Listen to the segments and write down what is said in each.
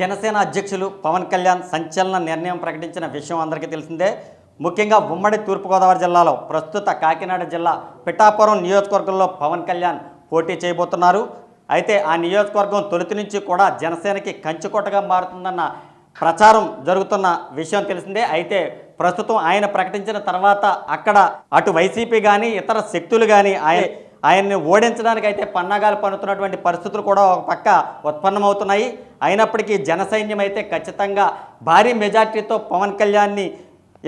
జనసేన అధ్యక్షులు పవన్ కళ్యాణ్ సంచలన నిర్ణయం ప్రకటించిన విషయం అందరికీ తెలిసిందే. ముఖ్యంగా ఉమ్మడి తూర్పుగోదావరి జిల్లాలో ప్రస్తుత కాకినాడ జిల్లా పిఠాపురం నియోజకవర్గంలో పవన్ కళ్యాణ్ పోటీ చేయబోతున్నారు. అయితే ఆ నియోజకవర్గం తొలుతి నుంచి కూడా జనసేనకి కంచుకోటగా మారుతుందన్న ప్రచారం జరుగుతున్న విషయం తెలిసిందే. అయితే ప్రస్తుతం ఆయన ప్రకటించిన తర్వాత అక్కడ అటు వైసీపీ కానీ ఇతర శక్తులు కానీ ఆయన ఆయన్ని ఓడించడానికి అయితే పన్నాగాలు పన్నుతున్నటువంటి పరిస్థితులు కూడా ఒక పక్క ఉత్పన్నమవుతున్నాయి. అయినప్పటికీ జన సైన్యం అయితే ఖచ్చితంగా భారీ మెజార్టీతో పవన్ కళ్యాణ్ని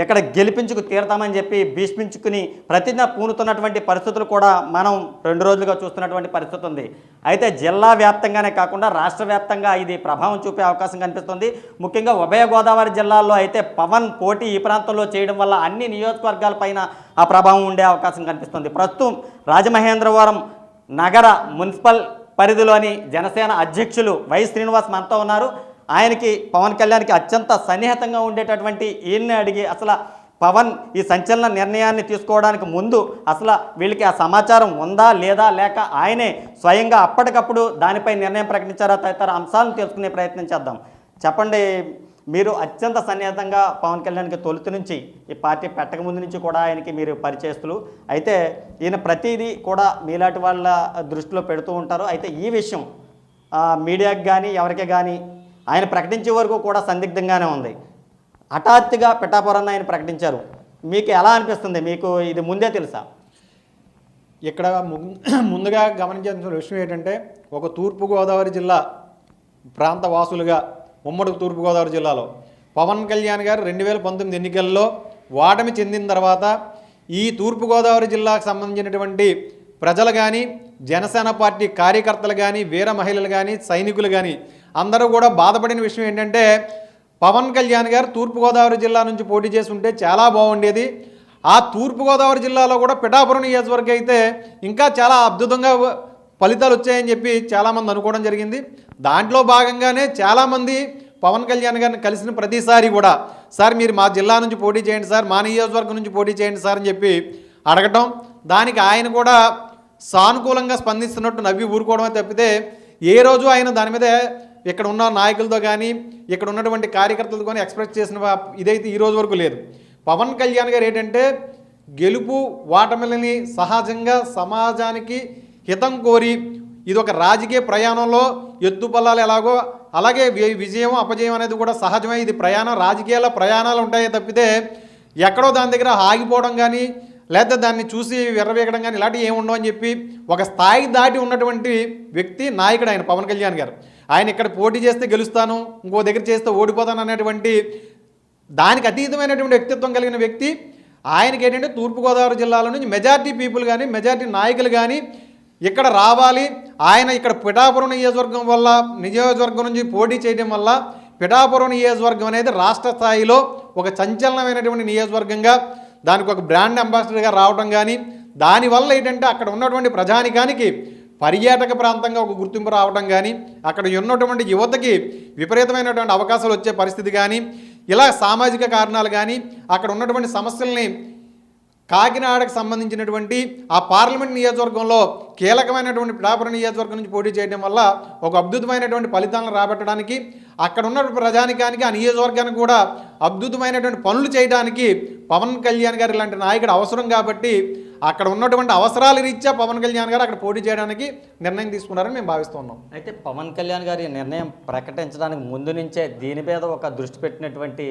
ఇక్కడ గెలిపించుకు తీరతామని చెప్పి భీష్మించుకుని ప్రతిజ్ఞ పూనుతున్నటువంటి పరిస్థితులు కూడా మనం రెండు రోజులుగా చూస్తున్నటువంటి పరిస్థితి ఉంది. అయితే జిల్లా వ్యాప్తంగానే కాకుండా రాష్ట్ర వ్యాప్తంగా ఇది ప్రభావం చూపే అవకాశం కనిపిస్తుంది. ముఖ్యంగా ఉభయ గోదావరి జిల్లాల్లో అయితే పవన్ పోటీ ఈ ప్రాంతంలో చేయడం వల్ల అన్ని నియోజకవర్గాలపైన ఆ ప్రభావం ఉండే అవకాశం కనిపిస్తుంది. ప్రస్తుతం రాజమహేంద్రవరం నగర మున్సిపల్ పరిధిలోని జనసేన అధ్యక్షులు వై శ్రీనివాస్ మనతో ఉన్నారు. ఆయనకి పవన్ కళ్యాణ్కి అత్యంత సన్నిహితంగా ఉండేటటువంటి ఈయన్ని అడిగి అసలు పవన్ ఈ సంచలన నిర్ణయాన్ని తీసుకోవడానికి ముందు అసలు వీళ్ళకి ఆ సమాచారం ఉందా లేదా లేక ఆయనే స్వయంగా అప్పటికప్పుడు దానిపై నిర్ణయం ప్రకటించారా తదితర అంశాలను తెలుసుకునే ప్రయత్నం చేద్దాం. చెప్పండి మీరు అత్యంత సన్నిహితంగా పవన్ కళ్యాణ్కి తొలుత నుంచి ఈ పార్టీ పెట్టక ముందు నుంచి కూడా ఆయనకి మీరు పరిచయస్తులు. అయితే ఈయన ప్రతిదీ కూడా మీలాంటి వాళ్ళ దృష్టిలో పెడుతూ ఉంటారు. అయితే ఈ విషయం మీడియాకి కానీ ఎవరికి కానీ ఆయన ప్రకటించే వరకు కూడా సందిగ్ధంగానే ఉంది. హఠాత్తుగా పిఠాపురాన్ని ఆయన ప్రకటించారు. మీకు ఎలా అనిపిస్తుంది? మీకు ఇది ముందే తెలుసా? ఇక్కడ ముందుగా గమనించాల్సిన విషయం ఏంటంటే ఒక తూర్పుగోదావరి జిల్లా ప్రాంత వాసులుగా ఉమ్మడి తూర్పుగోదావరి జిల్లాలో పవన్ కళ్యాణ్ గారు రెండు వేల పంతొమ్మిది ఎన్నికల్లో ఓటమి చెందిన తర్వాత ఈ తూర్పుగోదావరి జిల్లాకు సంబంధించినటువంటి ప్రజలు కానీ జనసేన పార్టీ కార్యకర్తలు కానీ వీర మహిళలు కానీ సైనికులు కానీ అందరూ కూడా బాధపడిన విషయం ఏంటంటే పవన్ కళ్యాణ్ గారు తూర్పుగోదావరి జిల్లా నుంచి పోటీ చేసి ఉంటే చాలా బాగుండేది. ఆ తూర్పుగోదావరి జిల్లాలో కూడా పిఠాపురం నియోజకవర్గం అయితే ఇంకా చాలా అద్భుతంగా ఫలితాలు వచ్చాయని చెప్పి చాలామంది అనుకోవడం జరిగింది. దాంట్లో భాగంగానే చాలామంది పవన్ కళ్యాణ్ గారిని కలిసిన ప్రతిసారి కూడా సార్ మీరు మా జిల్లా నుంచి పోటీ చేయండి సార్ మా నియోజకవర్గం నుంచి పోటీ చేయండి సార్ అని చెప్పి అడగటం. దానికి ఆయన కూడా సానుకూలంగా స్పందిస్తున్నట్టు నవ్వి ఊరుకోవడమే తప్పితే ఏ రోజు ఆయన దాని మీద ఇక్కడ ఉన్న నాయకులతో కానీ ఇక్కడ ఉన్నటువంటి కార్యకర్తలతో కానీ ఎక్స్ప్రెస్ చేసిన ఇదైతే ఈ రోజు వరకు లేదు. పవన్ కళ్యాణ్ గారు ఏంటంటే గెలుపు వాటమిలని సహజంగా సమాజానికి హితం కోరి ఇది ఒక రాజకీయ ప్రయాణంలో ఎత్తుపల్లాలు ఎలాగో అలాగే వి- విజయం అపజయం అనేది కూడా సహజమే. ఇది ప్రయాణం రాజకీయాల ప్రయాణాలు ఉంటాయి తప్పితే ఎక్కడో దాని దగ్గర ఆగిపోవడం కానీ లేదా దాన్ని చూసి విర్రవీగడం కానీ ఇలాంటివి ఏమి ఉండవు అని చెప్పి ఒక స్థాయి దాటి ఉన్నటువంటి వ్యక్తి నాయకుడు ఆయన పవన్ కళ్యాణ్ గారు. ఆయన ఇక్కడ పోటీ చేస్తే గెలుస్తాను ఇంకో దగ్గర చేస్తే ఓడిపోతాను అనేటువంటి దానికి అతీతమైనటువంటి వ్యక్తిత్వం కలిగిన వ్యక్తి. ఆయనకి ఏంటంటే తూర్పుగోదావరి జిల్లాలో నుంచి మెజార్టీ పీపుల్ కానీ మెజార్టీ నాయకులు కానీ ఇక్కడ రావాలి. ఆయన ఇక్కడ పిఠాపురం నియోజకవర్గం వల్ల నియోజకవర్గం నుంచి పోటీ చేయడం వల్ల పిఠాపురం నియోజకవర్గం అనేది రాష్ట్ర స్థాయిలో ఒక సంచలనమైనటువంటి నియోజకవర్గంగా దానికి ఒక బ్రాండ్ అంబాసిడర్గా రావడం కానీ దానివల్ల ఏంటంటే అక్కడ ఉన్నటువంటి ప్రజానికానికి పర్యాటక ప్రాంతంగా ఒక గుర్తింపు రావడం కానీ అక్కడ ఉన్నటువంటి యువతకి విపరీతమైనటువంటి అవకాశాలు వచ్చే పరిస్థితి కానీ ఇలా సామాజిక కారణాలు కానీ అక్కడ ఉన్నటువంటి సమస్యల్ని కాకినాడకు సంబంధించినటువంటి ఆ పార్లమెంట్ నియోజకవర్గంలో కీలకమైనటువంటి పిఠాపురం నియోజకవర్గం నుంచి పోటీ చేయడం వల్ల ఒక అద్భుతమైనటువంటి ఫలితాలను రాబట్టడానికి అక్కడ ఉన్న ప్రజానికానికి ఆ నియోజకవర్గానికి కూడా అద్భుతమైనటువంటి పనులు చేయడానికి పవన్ కళ్యాణ్ గారు ఇలాంటి నాయకుడు అవసరం కాబట్టి అక్కడ ఉన్నటువంటి అవసరాల రీత్యా పవన్ కళ్యాణ్ గారు అక్కడ పోటీ చేయడానికి నిర్ణయం తీసుకున్నారని మేము భావిస్తున్నాం అయితే పవన్ కళ్యాణ్ గారి నిర్ణయం ప్రకటించడానికి ముందు నుంచే దీని మీద ఒక దృష్టి పెట్టినటువంటి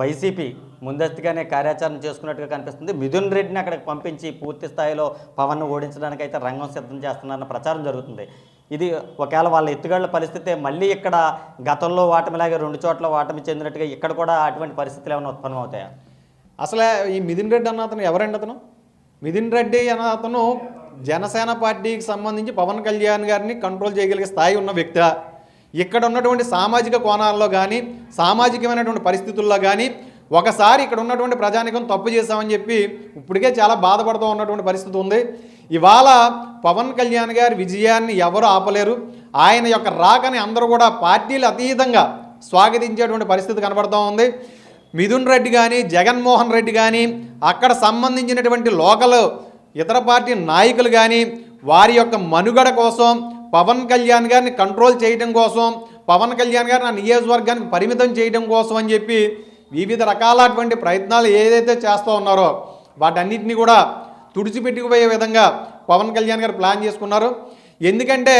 వైసీపీ ముందస్తుగానే కార్యాచరణ చేసుకున్నట్టుగా కనిపిస్తుంది. మిథున్ రెడ్డిని అక్కడికి పంపించి పూర్తి స్థాయిలో పవన్ను ఓడించడానికి అయితే రంగం సిద్ధం చేస్తున్నారన్న ప్రచారం జరుగుతుంది. ఇది ఒకవేళ వాళ్ళ ఎత్తుగడల పరిస్థితి మళ్ళీ ఇక్కడ గతంలో వాటమిలాగే రెండు చోట్ల వాటమి చెందినట్టుగా ఇక్కడ కూడా అటువంటి పరిస్థితులు ఏమైనా ఉత్పన్నమవుతాయా? అసలు ఈ మిథున్ రెడ్డి అన్న అతను ఎవరండి అతను? మిథున్ రెడ్డి అన్న అతను జనసేన పార్టీకి సంబంధించి పవన్ కళ్యాణ్ గారిని కంట్రోల్ చేయగలిగే స్థాయి ఉన్న వ్యక్తి. ఇక్కడ ఉన్నటువంటి సామాజిక కోణాల్లో కానీ సామాజికమైనటువంటి పరిస్థితుల్లో కానీ ఒకసారి ఇక్కడ ఉన్నటువంటి ప్రజానికం తప్పు చేశామని చెప్పి ఇప్పటికే చాలా బాధపడుతూ ఉన్నటువంటి పరిస్థితి ఉంది. ఇవాళ పవన్ కళ్యాణ్ గారి విజయాన్ని ఎవరు ఆపలేరు. ఆయన యొక్క రాకని అందరూ కూడా పార్టీలు అతీతంగా స్వాగతించేటువంటి పరిస్థితి కనబడుతూ ఉంది. మిథున్ రెడ్డి కానీ జగన్మోహన్ రెడ్డి కానీ అక్కడ సంబంధించినటువంటి లోకల్ ఇతర పార్టీ నాయకులు కానీ వారి యొక్క మనుగడ కోసం పవన్ కళ్యాణ్ గారిని కంట్రోల్ చేయడం కోసం పవన్ కళ్యాణ్ గారిని నా నియోజకవర్గానికి పరిమితం చేయడం కోసం అని చెప్పి వివిధ రకాలటువంటి ప్రయత్నాలు ఏదైతే చేస్తూ ఉన్నారో వాటన్నిటిని కూడా తుడిచిపెట్టుకుపోయే విధంగా పవన్ కళ్యాణ్ గారు ప్లాన్ చేసుకున్నారు. ఎందుకంటే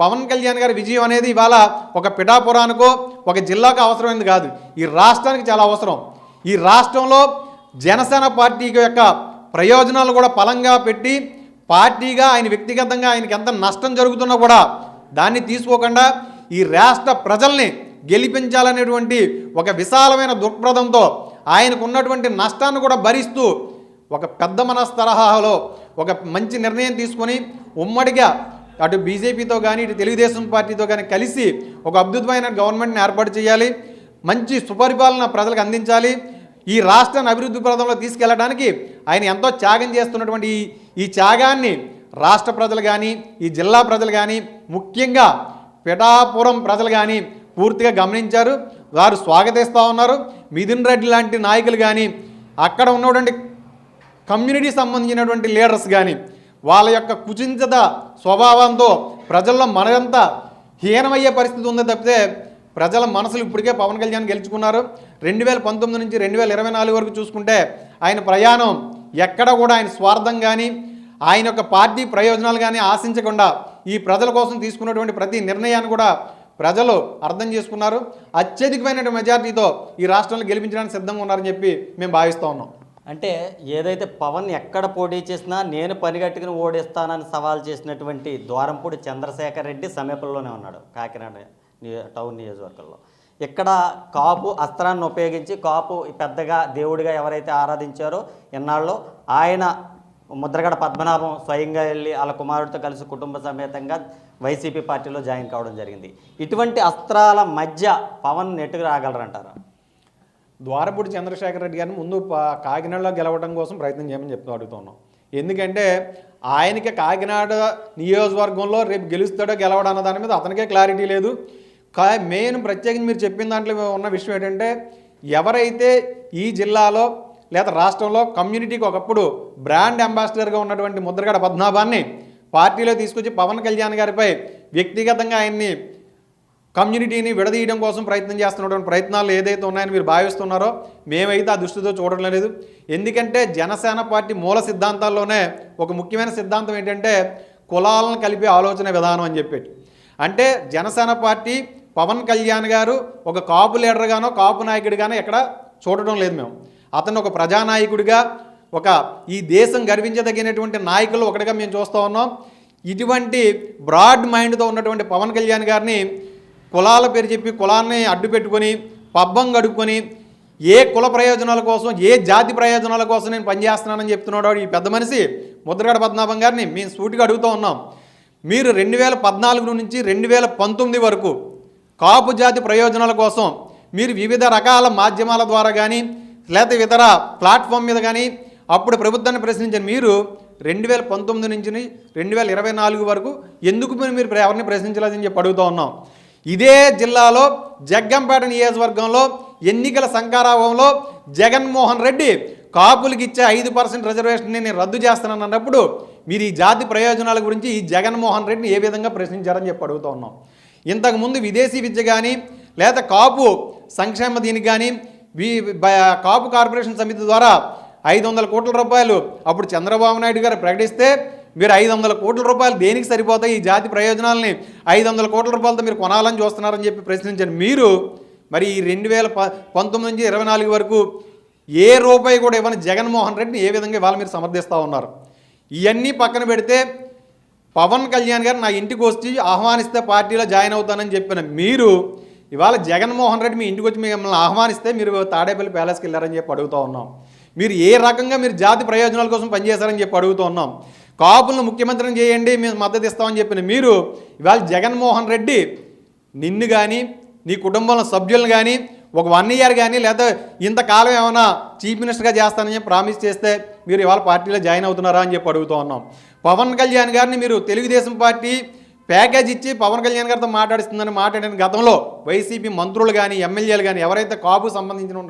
పవన్ కళ్యాణ్ గారి విజయం అనేది ఇవాళ ఒక పిఠాపురానికో ఒక జిల్లాకు అవసరమైనది కాదు. ఈ రాష్ట్రానికి చాలా అవసరం. ఈ రాష్ట్రంలో జనసేన పార్టీ యొక్క ప్రయోజనాలు కూడా పలంగా పెట్టి పార్టీగా ఆయన వ్యక్తిగతంగా ఆయనకి ఎంత నష్టం జరుగుతున్నా కూడా దాన్ని తీసుకోకుండా ఈ రాష్ట్ర ప్రజల్ని గెలిపించాలనేటువంటి ఒక విశాలమైన దృక్పథంతో ఆయనకు ఉన్నటువంటి నష్టాన్ని కూడా భరిస్తూ ఒక పెద్ద మనస్ తరహాలో ఒక మంచి నిర్ణయం తీసుకొని ఉమ్మడిగా అటు బీజేపీతో కానీ ఇటు తెలుగుదేశం పార్టీతో కానీ కలిసి ఒక అద్భుతమైన గవర్నమెంట్ని ఏర్పాటు చేయాలి. మంచి సుపరిపాలన ప్రజలకు అందించాలి. ఈ రాష్ట్రాన్ని అభివృద్ధి పథంలో తీసుకెళ్ళడానికి ఆయన ఎంతో త్యాగం చేస్తున్నటువంటి ఈ ఈ త్యాగాన్ని రాష్ట్ర ప్రజలు కానీ ఈ జిల్లా ప్రజలు కానీ ముఖ్యంగా పిఠాపురం ప్రజలు కానీ పూర్తిగా గమనించారు. వారు స్వాగతిస్తూ ఉన్నారు. మిథున్ రెడ్డి లాంటి నాయకులు కానీ అక్కడ ఉన్నటువంటి కమ్యూనిటీ సంబంధించినటువంటి లీడర్స్ కానీ వాళ్ళ యొక్క కుచించత స్వభావంతో ప్రజల్లో మనంత హీనమయ్యే పరిస్థితి ఉందో తప్పితే ప్రజల మనసులు ఇప్పటికే పవన్ కళ్యాణ్ గెలుచుకున్నారు. రెండు వేల పంతొమ్మిది నుంచి రెండు వేల ఇరవై నాలుగు వరకు చూసుకుంటే ఆయన ప్రయాణం ఎక్కడ కూడా ఆయన స్వార్థం కానీ ఆయన యొక్క పార్టీ ప్రయోజనాలు కానీ ఆశించకుండా ఈ ప్రజల కోసం తీసుకున్నటువంటి ప్రతి నిర్ణయాన్ని కూడా ప్రజలు అర్థం చేసుకున్నారు. అత్యధికమైనటువంటి మెజార్టీతో ఈ రాష్ట్రంలో గెలిపించడానికి సిద్ధంగా ఉన్నారని చెప్పి మేము భావిస్తూ ఉన్నాం. అంటే ఏదైతే పవన్ ఎక్కడ పోటీ చేసినా నేను పనిగట్టుకుని ఓడిస్తానని సవాల్ చేసినటువంటి ద్వారంపూడి చంద్రశేఖర్ రెడ్డి సమీపంలోనే ఉన్నాడు కాకినాడ టౌన్ నియోజకవర్గంలో. ఇక్కడ కాపు అస్త్రాన్ని ఉపయోగించి కాపు పెద్దగా దేవుడిగా ఎవరైతే ఆరాధించారో ఇన్నాళ్ళు ఆయన ముద్రగడ పద్మనాభం స్వయంగా వెళ్ళి వాళ్ళ కుమారుడితో కలిసి కుటుంబ సమేతంగా వైసీపీ పార్టీలో జాయిన్ కావడం జరిగింది. ఇటువంటి అస్త్రాల మధ్య పవన్ నెట్టుకు రాగలరంటారా? ద్వారపూడి చంద్రశేఖర్ రెడ్డి గారిని ముందు కాకినాడలో గెలవడం కోసం ప్రయత్నం చేయమని చెప్తూ అడుగుతున్నాం. ఎందుకంటే ఆయనకి కాకినాడ నియోజకవర్గంలో రేపు గెలుస్తాడో గెలవడం అన్న దాని మీద అతనికే క్లారిటీ లేదు. కా మెయిన్ ప్రత్యేకించి మీరు చెప్పిన దాంట్లో ఉన్న విషయం ఏంటంటే ఎవరైతే ఈ జిల్లాలో లేదా రాష్ట్రంలో కమ్యూనిటీకి ఒకప్పుడు బ్రాండ్ అంబాసిడర్గా ఉన్నటువంటి ముద్రగడ పద్మనాభాన్ని పార్టీలో తీసుకొచ్చి పవన్ కళ్యాణ్ గారిపై వ్యక్తిగతంగా ఆయన్ని కమ్యూనిటీని విడదీయడం కోసం ప్రయత్నం చేస్తున్నటువంటి ప్రయత్నాలు ఏదైతే ఉన్నాయని మీరు భావిస్తున్నారో మేమైతే ఆ దృష్టితో చూడడం లేదు. ఎందుకంటే జనసేన పార్టీ మూల సిద్ధాంతాల్లోనే ఒక ముఖ్యమైన సిద్ధాంతం ఏంటంటే కులాలను కలిపే ఆలోచన విధానం అని చెప్పేటి. అంటే జనసేన పార్టీ పవన్ కళ్యాణ్ గారు ఒక కాపు లీడర్గానో కాపు నాయకుడిగానో ఎక్కడ చూడడం లేదు మేము. అతను ఒక ప్రజానాయకుడిగా ఒక ఈ దేశం గర్వించదగినటువంటి నాయకులు ఒకటిగా మేము చూస్తూ ఉన్నాం. ఇటువంటి బ్రాడ్ మైండ్తో ఉన్నటువంటి పవన్ కళ్యాణ్ గారిని కులాల పేరు చెప్పి కులాన్ని అడ్డు పెట్టుకొని పబ్బం గడుపుకొని ఏ కుల ప్రయోజనాల కోసం ఏ జాతి ప్రయోజనాల కోసం నేను పనిచేస్తున్నానని చెప్తున్నాడు ఈ పెద్ద మనిషి ముద్రగడ పద్మనాభం గారిని. మేము సూటిగా అడుగుతూ ఉన్నాం. మీరు రెండు వేల పద్నాలుగు నుంచి రెండు వేల పంతొమ్మిది వరకు కాపు జాతి ప్రయోజనాల కోసం మీరు వివిధ రకాల మాధ్యమాల ద్వారా కానీ లేకపోతే ఇతర ప్లాట్ఫామ్ మీద కానీ అప్పుడు ప్రభుత్వాన్ని ప్రశ్నించిన మీరు రెండు వేల పంతొమ్మిది నుంచి రెండు వేల ఇరవై నాలుగు వరకు ఎందుకు మీరు మీరు ఎవరిని ప్రశ్నించలేదని చెప్పి అడుగుతూ ఉన్నాం. ఇదే జిల్లాలో జగ్గంపేట నియోజకవర్గంలో ఎన్నికల సంకారావంలో జగన్మోహన్ రెడ్డి కాపులకి ఇచ్చే ఐదు పర్సెంట్ రిజర్వేషన్ నేను రద్దు చేస్తానని అన్నప్పుడు మీరు ఈ జాతి ప్రయోజనాల గురించి ఈ జగన్మోహన్ రెడ్డిని ఏ విధంగా ప్రశ్నించారని చెప్పి అడుగుతూ ఉన్నాం. ఇంతకుముందు విదేశీ విద్య కానీ లేదా కాపు సంక్షేమ దీనికి కానీ వి కాపు కార్పొరేషన్ సమితి ద్వారా ఐదు వందల కోట్ల రూపాయలు అప్పుడు చంద్రబాబు నాయుడు గారు ప్రకటిస్తే మీరు ఐదు వందల కోట్ల రూపాయలు దేనికి సరిపోతాయి ఈ జాతి ప్రయోజనాలని? ఐదు వందల కోట్ల రూపాయలతో మీరు కొనాలని చూస్తున్నారని చెప్పి ప్రశ్నించండి మీరు మరి ఈ రెండు వేల పంతొమ్మిది నుంచి ఇరవై నాలుగు వరకు ఏ రూపాయి కూడా ఇవ్వని జగన్మోహన్ రెడ్డిని ఏ విధంగా ఇవాళ మీరు సమర్థిస్తూ ఉన్నారు? ఇవన్నీ పక్కన పెడితే పవన్ కళ్యాణ్ గారు నా ఇంటికి వచ్చి ఆహ్వానిస్తే పార్టీలో జాయిన్ అవుతానని చెప్పిన. మీరు ఇవాళ జగన్మోహన్ రెడ్డి మీ ఇంటికి వచ్చి మిమ్మల్ని ఆహ్వానిస్తే మీరు తాడేపల్లి ప్యాలెస్కి వెళ్ళారని చెప్పి అడుగుతూ ఉన్నాం. మీరు ఏ రకంగా మీరు జాతి ప్రయోజనాల కోసం పనిచేశారని చెప్పి అడుగుతూ ఉన్నాం. కాపులను ముఖ్యమంత్రిని చేయండి మేము మద్దతు ఇస్తామని చెప్పిన మీరు ఇవాళ జగన్మోహన్ రెడ్డి నిన్ను కానీ నీ కుటుంబంలో సభ్యులను కానీ ఒక వన్ ఇయర్ కానీ లేదా ఇంతకాలం ఏమైనా చీఫ్ మినిస్టర్గా చేస్తానని చెప్పి ప్రామిస్ చేస్తే మీరు ఇవాళ పార్టీలో జాయిన్ అవుతున్నారా అని చెప్పి అడుగుతూ ఉన్నాం. పవన్ కళ్యాణ్ గారిని మీరు తెలుగుదేశం పార్టీ ప్యాకేజ్ ఇచ్చి పవన్ కళ్యాణ్ గారితో మాట్లాడిస్తుందని మాట్లాడిన గతంలో వైసీపీ మంత్రులు కానీ ఎమ్మెల్యేలు కానీ ఎవరైతే కాపు సంబంధించిన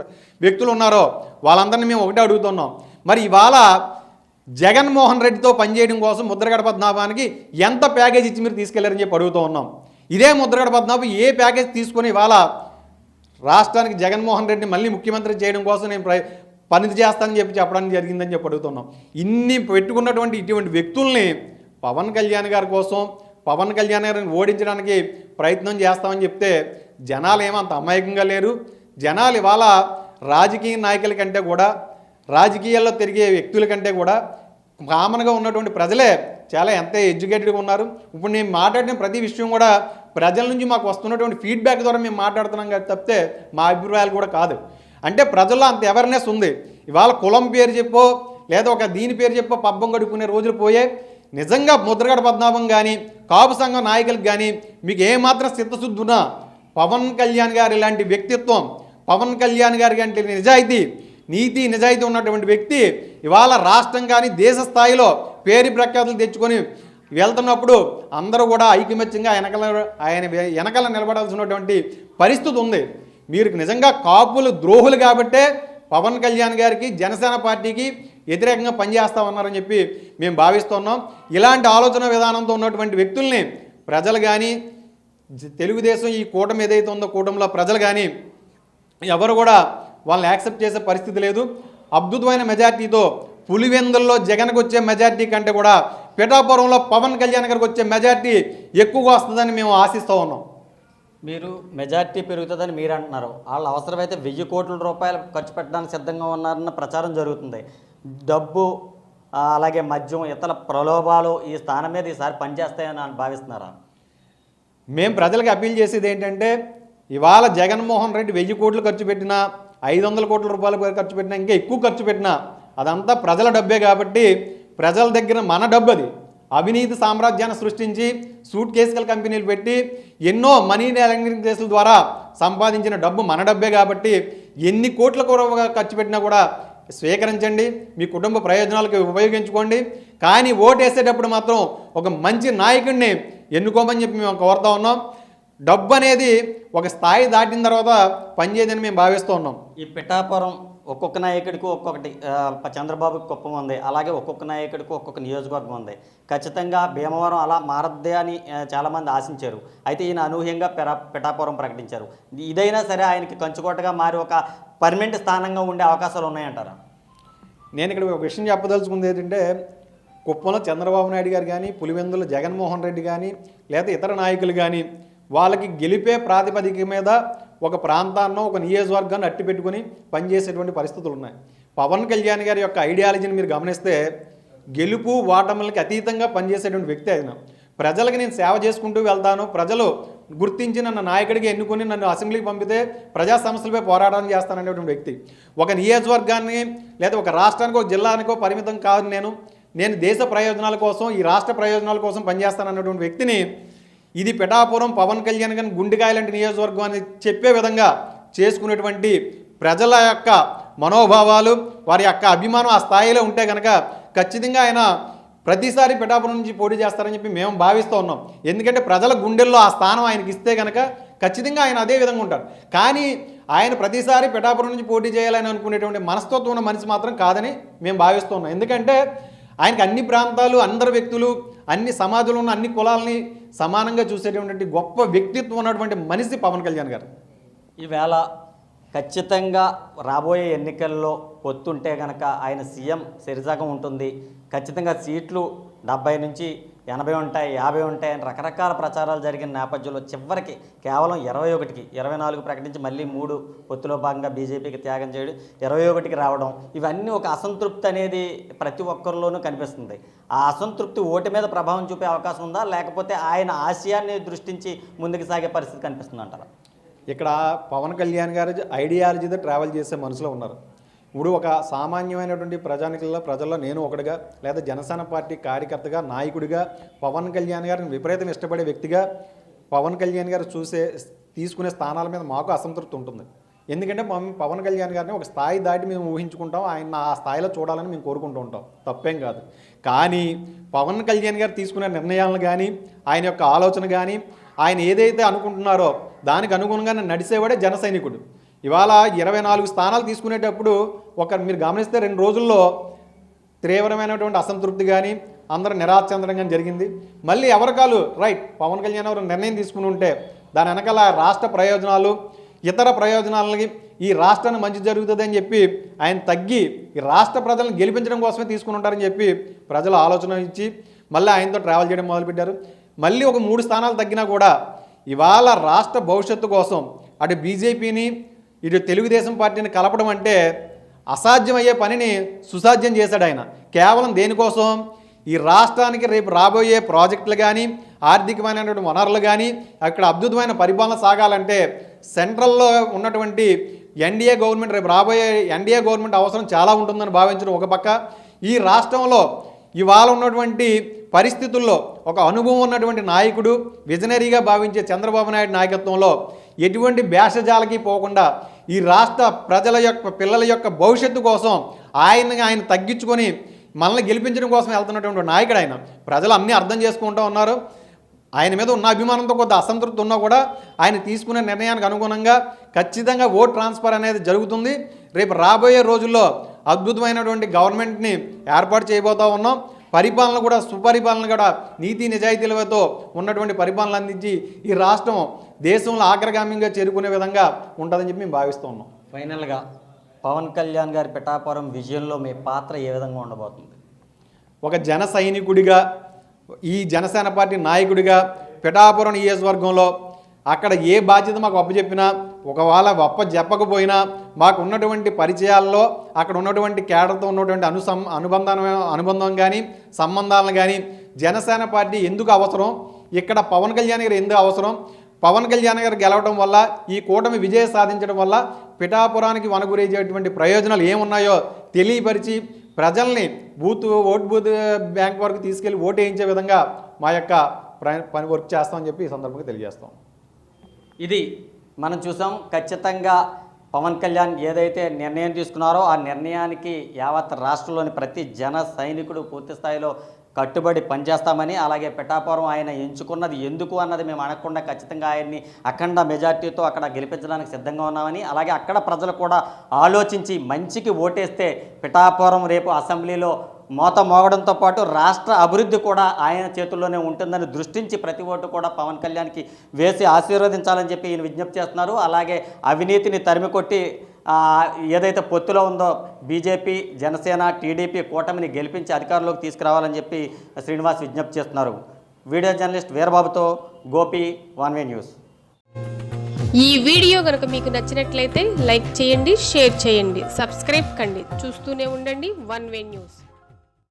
వ్యక్తులు ఉన్నారో వాళ్ళందరినీ మేము ఒకటే అడుగుతున్నాం. మరి ఇవాళ జగన్మోహన్ రెడ్డితో పనిచేయడం కోసం ముద్రగడ పద్మనాభానికి ఎంత ప్యాకేజ్ ఇచ్చి మీరు తీసుకెళ్ళారని చెప్పి అడుగుతూ ఉన్నాం. ఇదే ముద్రగడ పద్మనాభం ఏ ప్యాకేజ్ తీసుకొని ఇవాళ రాష్ట్రానికి జగన్మోహన్ రెడ్డిని మళ్ళీ ముఖ్యమంత్రి చేయడం కోసం నేను పని చేస్తానని చెప్పి చెప్పడానికి జరిగిందని చెప్పి అడుగుతున్నాం ఇన్ని పెట్టుకున్నటువంటి ఇటువంటి వ్యక్తుల్ని పవన్ కళ్యాణ్ గారి కోసం పవన్ కళ్యాణ్ గారిని ఓడించడానికి ప్రయత్నం చేస్తామని చెప్తే జనాలు ఏమంత అమాయకంగా లేరు. జనాలు ఇవాళ రాజకీయ నాయకుల కంటే కూడా రాజకీయాల్లో తిరిగే వ్యక్తుల కంటే కూడా కామన్గా ఉన్నటువంటి ప్రజలే చాలా ఎంత ఎడ్యుకేటెడ్గా ఉన్నారు. ఇప్పుడు నేను మాట్లాడిన ప్రతి విషయం కూడా ప్రజల నుంచి మాకు వస్తున్నటువంటి ఫీడ్బ్యాక్ ద్వారా మేము మాట్లాడుతున్నాం కదా తప్పితే మా అభిప్రాయాలు కూడా కాదు. అంటే ప్రజల్లో అంత అవేర్నెస్ ఉంది. ఇవాళ కులం పేరు చెప్పో లేదా ఒక దీని పేరు చెప్పో పబ్బం గడుపుకునే రోజులు పోయే నిజంగా ముద్రగడ పద్మనాభం కానీ కాపు సంఘం నాయకులకు కానీ మీకు ఏమాత్రం చిత్తశుద్ధి పవన్ కళ్యాణ్ గారి ఇలాంటి వ్యక్తిత్వం పవన్ కళ్యాణ్ గారి అంటే నిజాయితీ నీతి నిజాయితీ ఉన్నటువంటి వ్యక్తి ఇవాళ రాష్ట్రం కానీ దేశ స్థాయిలో పేరు ప్రఖ్యాతులు తెచ్చుకొని వెళ్తున్నప్పుడు అందరూ కూడా ఐకమత్యంగా వెనకల ఆయన వెనకల నిలబడాల్సినటువంటి పరిస్థితి ఉంది. మీరు నిజంగా కాపులు ద్రోహులు కాబట్టే పవన్ కళ్యాణ్ గారికి జనసేన పార్టీకి వ్యతిరేకంగా పనిచేస్తా ఉన్నారని చెప్పి మేము భావిస్తున్నాం ఇలాంటి ఆలోచన విధానంతో ఉన్నటువంటి వ్యక్తుల్ని ప్రజలు కానీ తెలుగుదేశం ఈ కూటమి ఏదైతే ఉందో కూటమిలో ప్రజలు కానీ ఎవరు కూడా వాళ్ళని యాక్సెప్ట్ చేసే పరిస్థితి లేదు. అద్భుతమైన మెజార్టీతో పులివెందుల్లో జగన్కి వచ్చే మెజార్టీ కంటే కూడా పిఠాపురంలో పవన్ కళ్యాణ్ గారికి వచ్చే మెజార్టీ ఎక్కువగా వస్తుందని మేము ఆశిస్తూ ఉన్నాం. మీరు మెజార్టీ పెరుగుతుందని మీరు అంటున్నారు. వాళ్ళు అవసరమైతే వెయ్యి కోట్ల రూపాయలు ఖర్చు పెట్టడానికి సిద్ధంగా ఉన్నారన్న ప్రచారం జరుగుతుంది. డబ్బు అలాగే మద్యం ఇతర ప్రలోభాలు ఈ స్థానం మీద ఈసారి పనిచేస్తాయని భావిస్తున్నారా? మేము ప్రజలకు అప్పీల్ చేసేది ఏంటంటే ఇవాళ జగన్మోహన్ రెడ్డి వెయ్యి కోట్లు ఖర్చు పెట్టినా ఐదు వందల కోట్ల రూపాయలు ఖర్చు పెట్టినా ఇంకా ఎక్కువ ఖర్చు పెట్టినా అదంతా ప్రజల డబ్బే కాబట్టి ప్రజల దగ్గర మన డబ్బు అది. అవినీతి సామ్రాజ్యాన్ని సృష్టించి సూట్ కేసుల కంపెనీలు పెట్టి ఎన్నో మనీ లాండరింగ్ కేసుల ద్వారా సంపాదించిన డబ్బు మన డబ్బే కాబట్టి ఎన్ని కోట్ల కూడా ఖర్చు పెట్టినా కూడా స్వీకరించండి మీ కుటుంబ ప్రయోజనాలకు ఉపయోగించుకోండి. కానీ ఓటు వేసేటప్పుడు మాత్రం ఒక మంచి నాయకుడిని ఎన్నుకోమని చెప్పి మేము కోరుతా ఉన్నాం. డబ్బు అనేది ఒక స్థాయి దాటిన తర్వాత పనిచేయదని మేము భావిస్తూ ఉన్నాం. ఈ పిఠాపురం ఒక్కొక్క నాయకుడికి ఒక్కొక్కటి చంద్రబాబుకి కుప్పం ఉంది అలాగే ఒక్కొక్క నాయకుడికి ఒక్కొక్క నియోజకవర్గం ఉంది. ఖచ్చితంగా భీమవరం అలా మారద్దే అని చాలామంది ఆశించారు. అయితే ఈయన అనూహ్యంగా పెరా పిఠాపురం ప్రకటించారు. ఇదైనా సరే ఆయనకి కంచుకోటగా మారి ఒక పర్మనెంట్ స్థానంగా ఉండే అవకాశాలు ఉన్నాయంటారా? నేను ఇక్కడ ఒక విషయం చెప్పదలుచుకుంది ఏంటంటే కుప్పంలో చంద్రబాబు నాయుడు గారు కానీ పులివెందుల జగన్మోహన్ రెడ్డి కానీ లేదా ఇతర నాయకులు కానీ వాళ్ళకి గెలిపే ప్రాతిపదిక మీద ఒక ప్రాంతాన్నో ఒక నియోజకవర్గాన్ని అట్టి పెట్టుకుని పనిచేసేటువంటి పరిస్థితులు ఉన్నాయి. పవన్ కళ్యాణ్ గారి యొక్క ఐడియాలజీని మీరు గమనిస్తే గెలుపు ఓటములకి అతీతంగా పనిచేసేటువంటి వ్యక్తి ఆయన. ప్రజలకు నేను సేవ చేసుకుంటూ వెళ్తాను. ప్రజలు గుర్తించి నన్ను నాయకుడికి ఎన్నుకొని నన్ను అసెంబ్లీకి పంపితే ప్రజా సమస్యలపై పోరాటం చేస్తాననేటువంటి వ్యక్తి. ఒక నియోజకవర్గాన్ని లేదా ఒక రాష్ట్రానికో జిల్లానికో పరిమితం కాదు నేను. నేను దేశ ప్రయోజనాల కోసం ఈ రాష్ట్ర ప్రయోజనాల కోసం పనిచేస్తానన్నటువంటి వ్యక్తిని ఇది పిఠాపురం పవన్ కళ్యాణ్ కానీ గుండెకాయ లాంటి నియోజకవర్గం అని చెప్పే విధంగా చేసుకునేటువంటి ప్రజల యొక్క మనోభావాలు వారి యొక్క అభిమానం ఆ స్థాయిలో ఉంటే కనుక ఖచ్చితంగా ఆయన ప్రతిసారి పిఠాపురం నుంచి పోటీ చేస్తారని చెప్పి మేము భావిస్తూ ఉన్నాం. ఎందుకంటే ప్రజల గుండెల్లో ఆ స్థానం ఆయనకి ఇస్తే కనుక ఖచ్చితంగా ఆయన అదే విధంగా ఉంటారు కానీ ఆయన ప్రతిసారి పిఠాపురం నుంచి పోటీ చేయాలని అనుకునేటువంటి మనస్తత్వం ఉన్న మనిషి మాత్రం కాదని మేము భావిస్తున్నాం ఎందుకంటే ఆయనకి అన్ని ప్రాంతాలు అందరు వ్యక్తులు అన్ని సమాజంలో ఉన్న అన్ని కులాలని సమానంగా చూసేటటువంటి గొప్ప వ్యక్తిత్వం ఉన్నటువంటి మనిషి పవన్ కళ్యాణ్ గారు. ఈవేళ ఖచ్చితంగా రాబోయే ఎన్నికల్లో పొత్తుంటే కనుక ఆయన సీఎం సరిసగం ఉంటుంది. ఖచ్చితంగా సీట్లు డెబ్బై నుంచి ఎనభై ఉంటాయి యాభై ఉంటాయి అని రకరకాల ప్రచారాలు జరిగిన నేపథ్యంలో చివరికి కేవలం ఇరవై ఒకటికి ఇరవై నాలుగు ప్రకటించి మళ్ళీ మూడు పొత్తులో భాగంగా బీజేపీకి త్యాగం చేయడం ఇరవై ఒకటికి రావడం ఇవన్నీ ఒక అసంతృప్తి అనేది ప్రతి ఒక్కరిలోనూ కనిపిస్తుంది. ఆ అసంతృప్తి ఓటు మీద ప్రభావం చూపే అవకాశం ఉందా? లేకపోతే ఆయన ఆశయాన్ని దృష్టించి ముందుకు సాగే పరిస్థితి కనిపిస్తుంది అంటారా ఇక్కడ పవన్ కళ్యాణ్ గారు ఐడియాలజీతో ట్రావెల్ చేసే మనుషులు ఉన్నారు. ఇప్పుడు ఒక సామాన్యమైనటువంటి ప్రజానికల్లో ప్రజల్లో నేను ఒకటిగా లేదా జనసేన పార్టీ కార్యకర్తగా నాయకుడిగా పవన్ కళ్యాణ్ గారిని విపరీతం ఇష్టపడే వ్యక్తిగా పవన్ కళ్యాణ్ గారు చూసే తీసుకునే స్థానాల మీద మాకు అసంతృప్తి ఉంటుంది. ఎందుకంటే మేము పవన్ కళ్యాణ్ గారిని ఒక స్థాయి దాటి మేము ఊహించుకుంటాం. ఆయన ఆ స్థాయిలో చూడాలని మేము కోరుకుంటూ ఉంటాం. తప్పేం కాదు. కానీ పవన్ కళ్యాణ్ గారు తీసుకునే నిర్ణయాలను కానీ ఆయన యొక్క ఆలోచన కానీ ఆయన ఏదైతే అనుకుంటున్నారో దానికి అనుగుణంగా నడిచేవాడే జన సైనికుడు. ఇవాళ ఇరవై నాలుగు స్థానాలు తీసుకునేటప్పుడు ఒక మీరు గమనిస్తే రెండు రోజుల్లో తీవ్రమైనటువంటి అసంతృప్తి కానీ అందరూ నిరాశ చెందడం కానీ జరిగింది. మళ్ళీ ఎవరికాలు? రైట్ పవన్ కళ్యాణ్ ఎవరు నిర్ణయం తీసుకుని ఉంటే దాని వెనకాల రాష్ట్ర ప్రయోజనాలు ఇతర ప్రయోజనాలకి ఈ రాష్ట్రానికి మంచి జరుగుతుందని చెప్పి ఆయన తగ్గి ఈ రాష్ట్ర ప్రజలను గెలిపించడం కోసమే తీసుకుని ఉంటారని చెప్పి ప్రజలు ఆలోచన ఇచ్చి మళ్ళీ ఆయనతో ట్రావెల్ చేయడం మొదలుపెట్టారు. మళ్ళీ ఒక మూడు స్థానాలు తగ్గినా కూడా ఇవాళ రాష్ట్ర భవిష్యత్తు కోసం అటు బీజేపీని ఇటు తెలుగుదేశం పార్టీని కలపడం అంటే అసాధ్యమయ్యే పనిని సుసాధ్యం చేశాడు ఆయన. కేవలం దేనికోసం? ఈ రాష్ట్రానికి రేపు రాబోయే ప్రాజెక్టులు కానీ ఆర్థికమైనటువంటి వనరులు కానీ అక్కడ అద్భుతమైన పరిపాలన సాగాలంటే సెంట్రల్లో ఉన్నటువంటి ఎన్డీఏ గవర్నమెంట్ రేపు రాబోయే ఎన్డీఏ గవర్నమెంట్ అవసరం చాలా ఉంటుందని భావించడం ఒక పక్క. ఈ రాష్ట్రంలో ఇవాళ ఉన్నటువంటి పరిస్థితుల్లో ఒక అనుభవం ఉన్నటువంటి నాయకుడు విజనరీగా భావించే చంద్రబాబు నాయుడు నాయకత్వంలో ఎటువంటి భేషజాలకి పోకుండా ఈ రాష్ట్ర ప్రజల యొక్క పిల్లల యొక్క భవిష్యత్తు కోసం ఆయన్ని ఆయన తగ్గించుకొని మనల్ని గెలిపించడం కోసం వెళ్తున్నటువంటి నాయకుడు ఆయన. ప్రజలు అన్నీ అర్థం చేసుకుంటూ ఉన్నారు. ఆయన మీద ఉన్న అభిమానంతో కొంత అసంతృప్తి ఉన్నా కూడా ఆయన తీసుకునే నిర్ణయానికి అనుగుణంగా ఖచ్చితంగా ఓట్ ట్రాన్స్ఫర్ అనేది జరుగుతుంది. రేపు రాబోయే రోజుల్లో అద్భుతమైనటువంటి గవర్నమెంట్ని ఏర్పాటు చేయబోతా ఉన్నాం. పరిపాలన కూడా సుపరిపాలన కూడా నీతి నిజాయితీలతో ఉన్నటువంటి పరిపాలన అందించి ఈ రాష్ట్రం దేశంలో ఆగ్రగామ్యంగా చేరుకునే విధంగా ఉంటుందని చెప్పి మేము భావిస్తూ ఉన్నాం. ఫైనల్గా పవన్ కళ్యాణ్ గారి పిఠాపురం విజయంలో మీ పాత్ర ఏ విధంగా ఉండబోతుంది? ఒక జన సైనికుడిగా ఈ జనసేన పార్టీ నాయకుడిగా పిఠాపురం నియోజకవర్గంలో అక్కడ ఏ బాధ్యత మాకు అప్పచెప్పినా ఒకవేళ అప్ప చెప్పకపోయినా మాకు ఉన్నటువంటి పరిచయాల్లో అక్కడ ఉన్నటువంటి కేడర్తో ఉన్నటువంటి అనుసం అనుబంధం అనుబంధం కానీ సంబంధాలను కానీ జనసేన పార్టీ ఎందుకు అవసరం? ఇక్కడ పవన్ కళ్యాణ్ గారు ఎందుకు అవసరం? పవన్ కళ్యాణ్ గారు గెలవడం వల్ల ఈ కూటమి విజయం సాధించడం వల్ల పిఠాపురానికి వనగురేసేటువంటి ప్రయోజనాలు ఏమున్నాయో తెలియపరిచి ప్రజల్ని బూత్ ఓట్ బూత్ బ్యాంక్ వరకు తీసుకెళ్ళి ఓటు వేయించే విధంగా మా యొక్క పని వర్క్ చేస్తామని చెప్పి ఈ సందర్భంగా తెలియజేస్తాం. ఇది మనం చూసాం. ఖచ్చితంగా పవన్ కళ్యాణ్ ఏదైతే నిర్ణయం తీసుకున్నారో ఆ నిర్ణయానికి యావత్ రాష్ట్రంలోని ప్రతి జన సైనికుడు పూర్తి స్థాయిలో కట్టుబడి పనిచేస్తామని అలాగే పిఠాపురం ఆయన ఎంచుకున్నది ఎందుకు అన్నది మేము అనకుండా ఖచ్చితంగా ఆయన్ని అఖండ మెజార్టీతో అక్కడ గెలిపించడానికి సిద్ధంగా ఉన్నామని అలాగే అక్కడ ప్రజలు కూడా ఆలోచించి మంచికి ఓటేస్తే పిఠాపురం రేపు అసెంబ్లీలో మోత మోగడంతో పాటు రాష్ట్ర అభివృద్ధి కూడా ఆయన చేతుల్లోనే ఉంటుందని దృష్టించి ప్రతి ఓటు కూడా పవన్ కళ్యాణ్కి వేసి ఆశీర్వదించాలని చెప్పి ఈయన విజ్ఞప్తి చేస్తున్నారు. అలాగే అవినీతిని తరిమికొట్టి ఏదైతే పొత్తులో ఉందో బీజేపీ జనసేన టీడీపీ కూటమిని గెలిపించి అధికారంలోకి తీసుకురావాలని చెప్పి శ్రీనివాస్ విజ్ఞప్తి చేస్తున్నారు. వీడియో జర్నలిస్ట్ వీరబాబుతో గోపి వన్ వే న్యూస్. ఈ వీడియో కనుక మీకు నచ్చినట్లయితే లైక్ చేయండి షేర్ చేయండి సబ్స్క్రైబ్ కండి. చూస్తూనే ఉండండి వన్ వే న్యూస్.